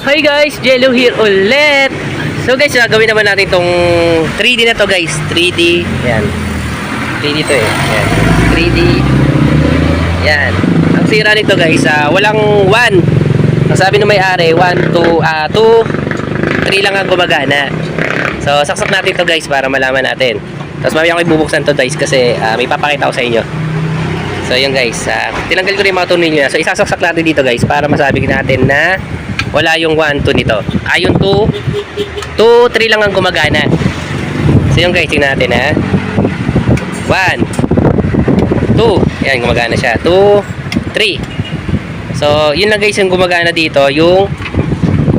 Hi guys, Jello here ulit. So guys, gagawin naman natin tong 3D na to guys. 3D. Yan. 3D to eh. Yan. 3D. Yan. Ang sira nito guys, ah, walang 1. Ang sabi ng may-ari, 1, 2, ah, 2, 3 lang ang gumagana. So, saksak natin to guys para malaman natin. Tapos mamaya ko ibubuksan to guys kasi ah, may papakita ko sa inyo. So yun guys, ah, tinanggal ko rin yung mga tunil niya. So isasaksak natin dito guys para masabi natin na wala yung 1, 2 nito. Ah, yung 2, 2, 3 lang ang gumagana. So yun guys, tingnan natin ha. 1, 2, yan gumagana siya. 2, 3. So yun lang guys yung gumagana dito, yung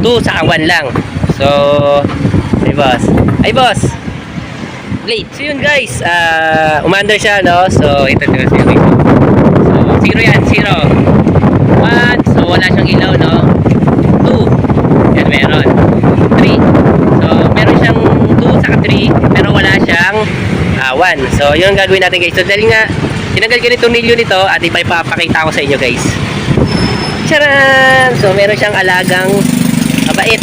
2 sa 1 lang. So, ay boss. Ay boss! Play. So yun guys, ah, umandar siya no. So ito ito. ito. So zero yan, zero. One, so wala siyang ilaw no. Two, yan meron. Three. So meron siyang two saka three, pero siyang ah. So yun ang gagawin natin guys. So dahil nga, tinanggal ko yung tornilyo nito at ipapakita ko sa inyo guys. Charan! So meron siyang alagang mabait.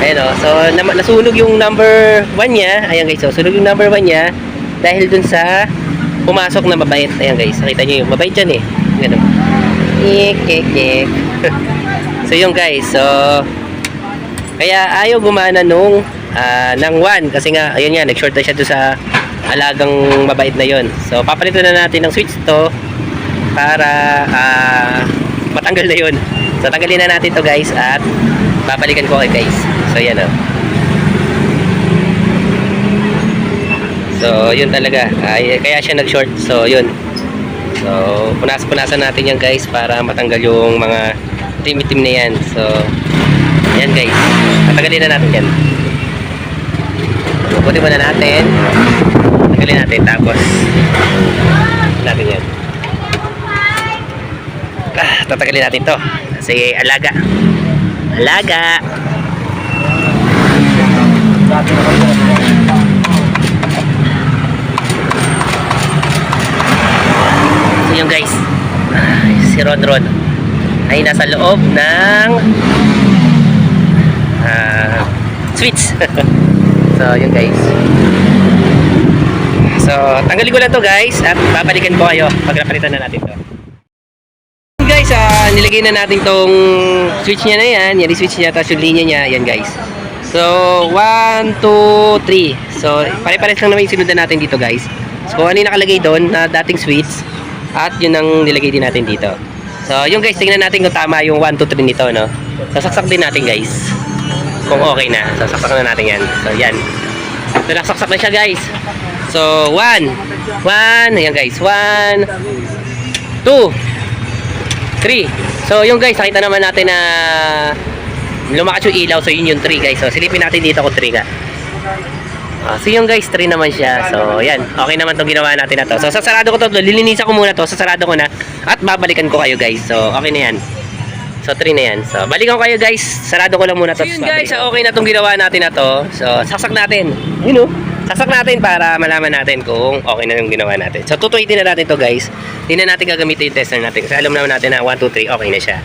Ayan o. So, nam- nasunog yung number 1 niya. Ayan guys. So, sunog yung number 1 niya dahil dun sa pumasok na mabait. Ayan guys. Nakita nyo yung mabait dyan eh. Ganun. Ik, ik, ik. so, yun guys. So, kaya ayaw gumana nung ah, ng 1 kasi nga, ayun nga, nag-short na siya doon sa alagang mabait na yon. So, papalitan na natin ng switch to para ah, matanggal na yun. So, tanggalin na natin to guys at babalikan ko kayo guys. So, yan o. So, yun talaga. Ay, kaya siya nag-short. So, yun. So, punas-punasan natin yan guys para matanggal yung mga itim-itim na yan. So, yan guys. Tatanggalin na natin yan. Puputi muna natin. Tanggalin natin. Tapos, natin yan. Ah, tatanggalin natin to. Sige, alaga. Alaga. So yun guys. Ay, si Ron Ron ay nasa loob ng ah, switch. so yun guys. So tanggalin ko lang to guys at babalikan ko kayo pag napalitan na natin to. Guys, ah, nilagay na natin tong switch niya na yan. Yan yung switch niya, tapos yung linya niya. Yan guys. So, 1, 2, 3. So, pare-pares lang naman yung sinundan natin dito guys. So, ano yung nakalagay doon na dating switch at yun ang nilagay din natin dito. So, yung guys, tingnan natin kung tama yung 1, 2, 3 nito, no? Sasaksak din natin guys. Kung okay na. Sasaksak na natin yan. So, yan. So, nasaksak na siya guys. So, 1. 1. Ayan guys. 1. 2. 3. So, yung guys, nakita naman natin na lumakas yung ilaw. So, yun yung 3 guys. So, silipin natin dito kung 3 ka. Ah, so, yung guys, 3 naman siya. So, yan. Okay naman itong ginawa natin na to. So, sasarado ko to. Lilinisan ko muna to. Sasarado ko na. At babalikan ko kayo guys. So, okay na yan. So, 3 na yan. So, balikan ko kayo guys. Sarado ko lang muna to. So, yun guys, okay na itong ginawa natin na to. So, saksak natin. You know? Saksak natin para malaman natin kung okay na yung ginawa natin. So, tutuitin na natin to guys. Hindi na natin gagamitin yung tester natin. Kasi alam naman natin na 1, 2, 3, okay na siya.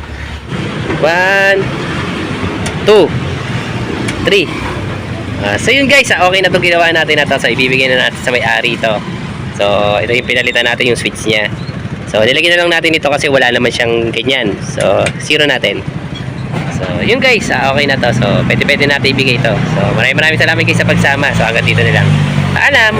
1, 2, 3. Ah, so yun guys, ah, okay na itong ginawa natin na to. So, ibibigay na natin sa may-ari ito. So, ito yung pinalitan natin yung switch niya. So, nilagyan na lang natin ito kasi wala naman siyang ganyan. So, zero natin. So, yun guys, ah, okay na to. So, pwede-pwede natin ibigay ito. So, maraming maraming salamat guys sa pagsama. So, hanggang dito na lang. Paalam!